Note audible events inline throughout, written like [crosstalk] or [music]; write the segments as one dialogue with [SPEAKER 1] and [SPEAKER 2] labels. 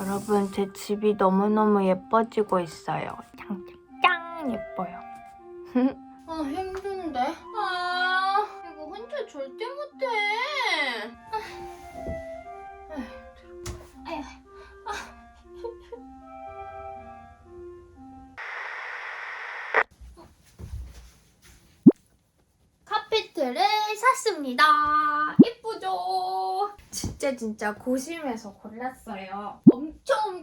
[SPEAKER 1] 여러분, 제 집이 너무너무 예뻐지고 있어요. 짱, 짱 예뻐요.
[SPEAKER 2] 아 힘든데? 아 이거 혼자 절대 못해. 아, 아휴, 아. 카페트를 샀습니다. 예쁘죠? 진짜 진짜 고심해서 골랐어요. 엄청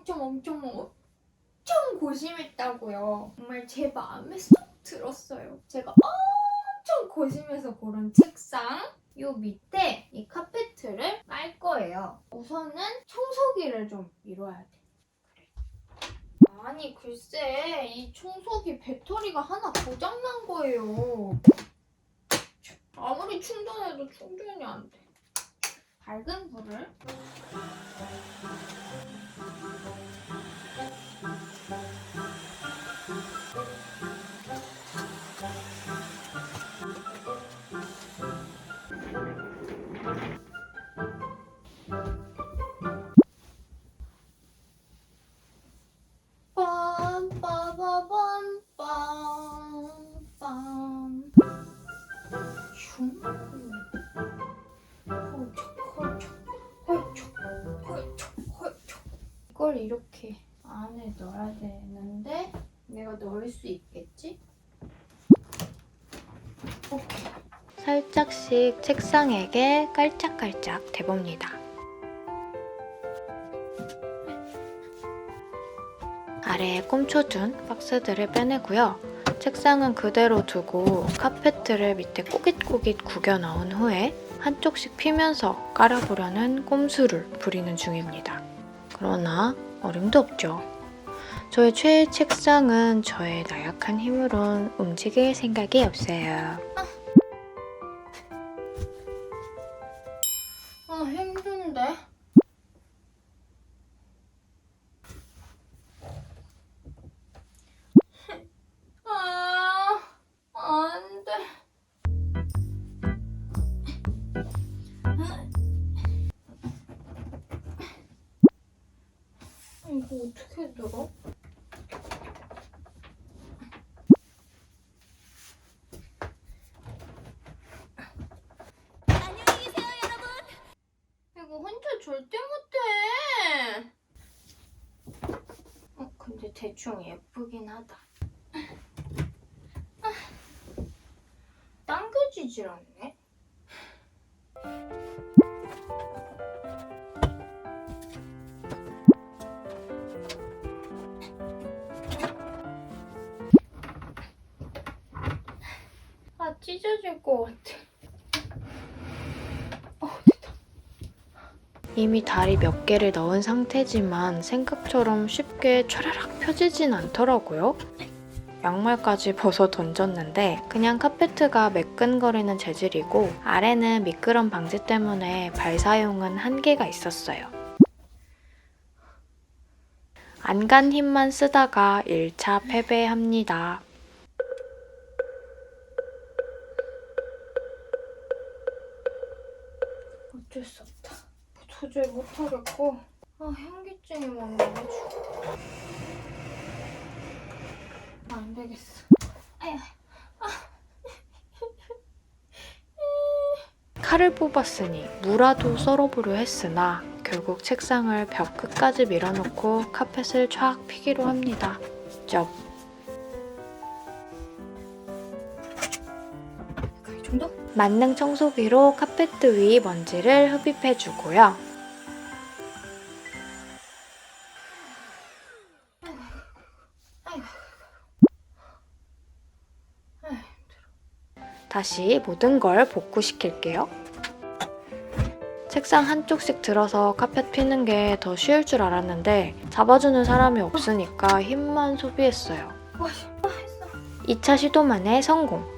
[SPEAKER 2] 엄청 엄청 엄청 고심했다고요. 정말 제 마음에 쏙 들었어요. 제가 엄청 고심해서 고른 책상 요 밑에 이 카페트를 깔 거예요. 우선은 청소기를 좀 밀어야 돼. 아니 글쎄 이 청소기 배터리가 하나 고장난 거예요. 아무리 충전해도 충전이 안 돼. 밝은 불을 이걸 이렇게 안에 넣어야 되는데 내가 넣을 수 있겠지? 오케이
[SPEAKER 1] 살짝씩 책상에게 깔짝깔짝 대봅니다. 아래에 꼼쳐둔 박스들을 빼내고요. 책상은 그대로 두고 카페트를 밑에 꼬깃꼬깃 구겨 넣은 후에 한쪽씩 피면서 깔아보려는 꼼수를 부리는 중입니다. 그러나 어림도 없죠. 저의 최애 책상은 저의 나약한 힘으론 움직일 생각이 없어요.
[SPEAKER 2] 어떻게 들어? 이거 혼자 절대 못해. 어, 근데 대충 예쁘긴 하다. 아, 당겨지질 않네. 아, 찢어질 것 같아. 어.
[SPEAKER 1] 이미 다리 몇 개를 넣은 상태지만 생각처럼 쉽게 촤라락 펴지진 않더라고요. 양말까지 벗어 던졌는데 그냥 카페트가 매끈거리는 재질이고 아래는 미끄럼 방지 때문에 발 사용은 한계가 있었어요. 안간 힘만 쓰다가 1차 패배합니다.
[SPEAKER 2] 어쩔 수 없다. 도저히 못하겠고. 아, 현기증이 막 나가지고. 아, 안 되겠어. 아야. [laughs]
[SPEAKER 1] 칼을 뽑았으니 무라도 썰어보려 했으나 결국 책상을 벽 끝까지 밀어놓고 카펫을 촥 피기로 합니다. 쩝. 만능 청소기로 카페트 위 먼지를 흡입해 주고요.
[SPEAKER 2] 아이고.
[SPEAKER 1] 다시 모든 걸 복구시킬게요. 책상 한쪽씩 들어서 카펫 피는 게 더 쉬울 줄 알았는데 잡아주는 사람이 없으니까 힘만 소비했어요.
[SPEAKER 2] 와, 아, 했어.
[SPEAKER 1] 2차 시도 만에 성공.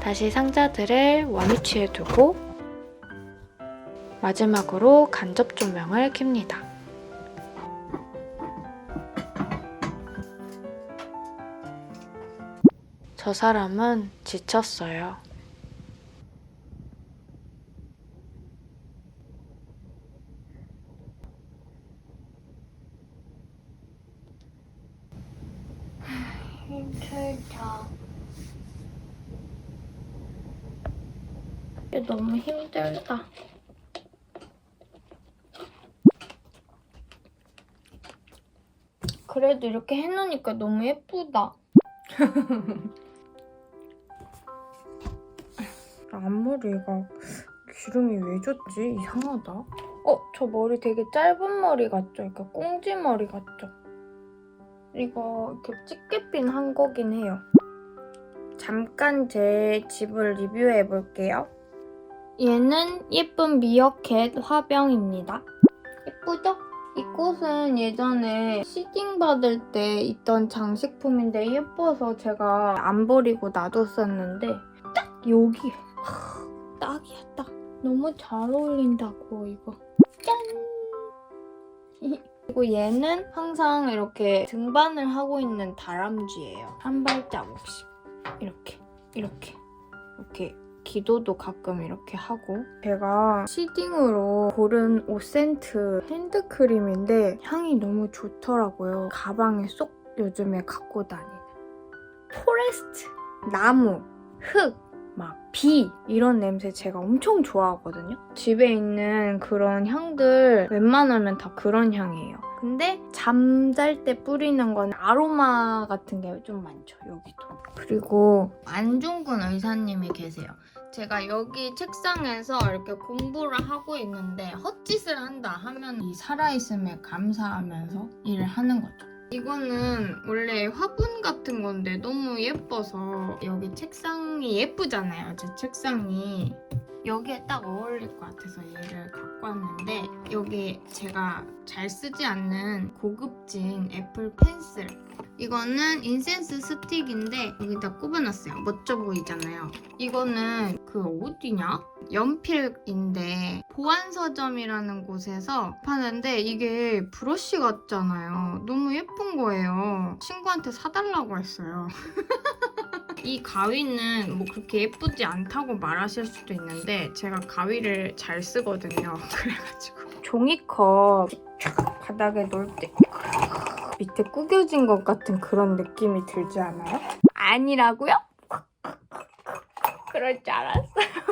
[SPEAKER 1] 다시 상자들을 원위치에 두고 마지막으로 간접 조명을 킵니다. 저 사람은 지쳤어요.
[SPEAKER 2] 힘들다. 이게 너무 힘들다. 그래도 이렇게 해놓으니까 너무 예쁘다. [laughs] 앞머리가 기름이 왜 졌지? 이상하다. 어, 저 머리 되게 짧은 머리 같죠? 이렇게 꽁지 머리 같죠? 이거 이렇게 찌개핀 한 거긴 해요. 잠깐 제 집을 리뷰해 볼게요. 얘는 예쁜 미어캣 화병입니다. 예쁘죠? 이 꽃은 예전에 시딩 받을 때 있던 장식품인데 예뻐서 제가 안 버리고 놔뒀었는데 딱 여기에 하, 딱이야 딱 너무 잘 어울린다고 이거. 짠! 그리고 얘는 항상 이렇게 등반을 하고 있는 다람쥐예요. 한 발자국씩 이렇게 이렇게 이렇게 기도도 가끔 이렇게 하고 제가 시딩으로 고른 오센트 핸드크림인데 향이 너무 좋더라고요 가방에 쏙 요즘에 갖고 다니는 포레스트 나무 흙 막 비 이런 냄새 제가 엄청 좋아하거든요. 집에 있는 그런 향들 웬만하면 다 그런 향이에요. 근데 잠잘 때 뿌리는 건 아로마 같은 게 좀 많죠. 여기도. 그리고 안중근 의사님이 계세요. 제가 여기 책상에서 이렇게 공부를 하고 있는데 헛짓을 한다 하면 이 살아있음에 감사하면서 일을 하는 거죠. 이거는 원래 화분 같은 건데 너무 예뻐서 여기 책상이 예쁘잖아요. 제 책상이 여기에 딱 어울릴 것 같아서 얘를 갖고 왔는데 여기 제가 잘 쓰지 않는 고급진 애플 펜슬 이거는 인센스 스틱인데 여기다 꼽아놨어요. 멋져 보이잖아요. 이거는 그 어디냐? 연필인데 보안서점이라는 곳에서 파는데 이게 브러쉬 같잖아요. 너무 예쁜 거예요. 친구한테 사달라고 했어요. [laughs] 이 가위는 뭐 그렇게 예쁘지 않다고 말하실 수도 있는데 제가 가위를 잘 쓰거든요. [laughs] 그래가지고 종이컵 촥 바닥에 놓을 때 밑에 구겨진 것 같은 그런 느낌이 들지 않아요? 아니라고요? [laughs] 그럴 줄 알았어요.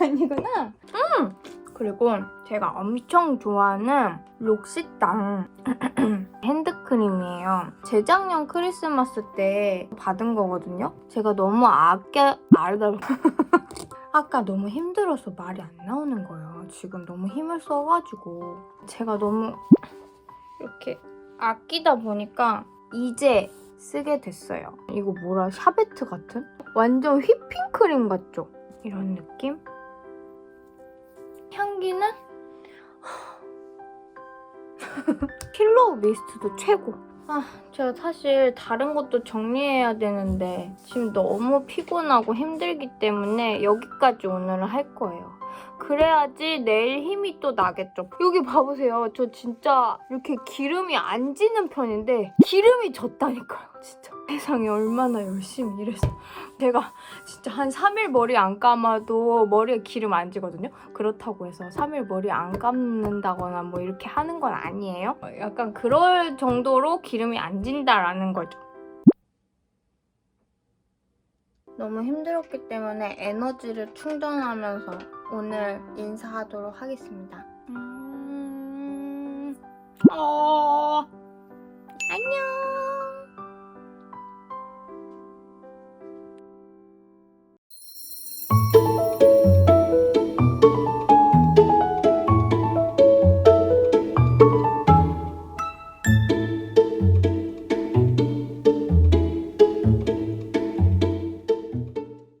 [SPEAKER 2] 아니구나. 음! 그리고 제가 엄청 좋아하는 록시땅 [clears throat] 핸드크림이에요. 재작년 크리스마스 때 받은 거거든요. 제가 너무 아껴 알다 [laughs] 아까 너무 힘들어서 말이 안 나오는 거예요. 지금 너무 힘을 써가지고 제가 너무 이렇게 아끼다 보니까 이제 쓰게 됐어요. 이거 뭐라 샤베트 같은? 완전 휘핑크림 같죠? 이런 느낌? 향기는 [laughs] 필로우 미스트도 최고. 아, 제가 사실 다른 것도 정리해야 되는데 지금 너무 피곤하고 힘들기 때문에 여기까지 오늘은 할 거예요. 그래야지 내일 힘이 또 나겠죠. 여기 봐보세요. 저 진짜 이렇게 기름이 안 지는 편인데 기름이 졌다니까요. 진짜 세상에 얼마나 열심히 일해서 제가 진짜 한 3일 머리 안 감아도 머리에 기름 안 지거든요. 그렇다고 해서 3일 머리 안 감는다거나 뭐 이렇게 하는 건 아니에요. 어, 약간 그럴 정도로 기름이 안 진다라는 거죠. 너무 힘들었기 때문에 에너지를 충전하면서 오늘 인사하도록 하겠습니다. 음... 어... 안녕.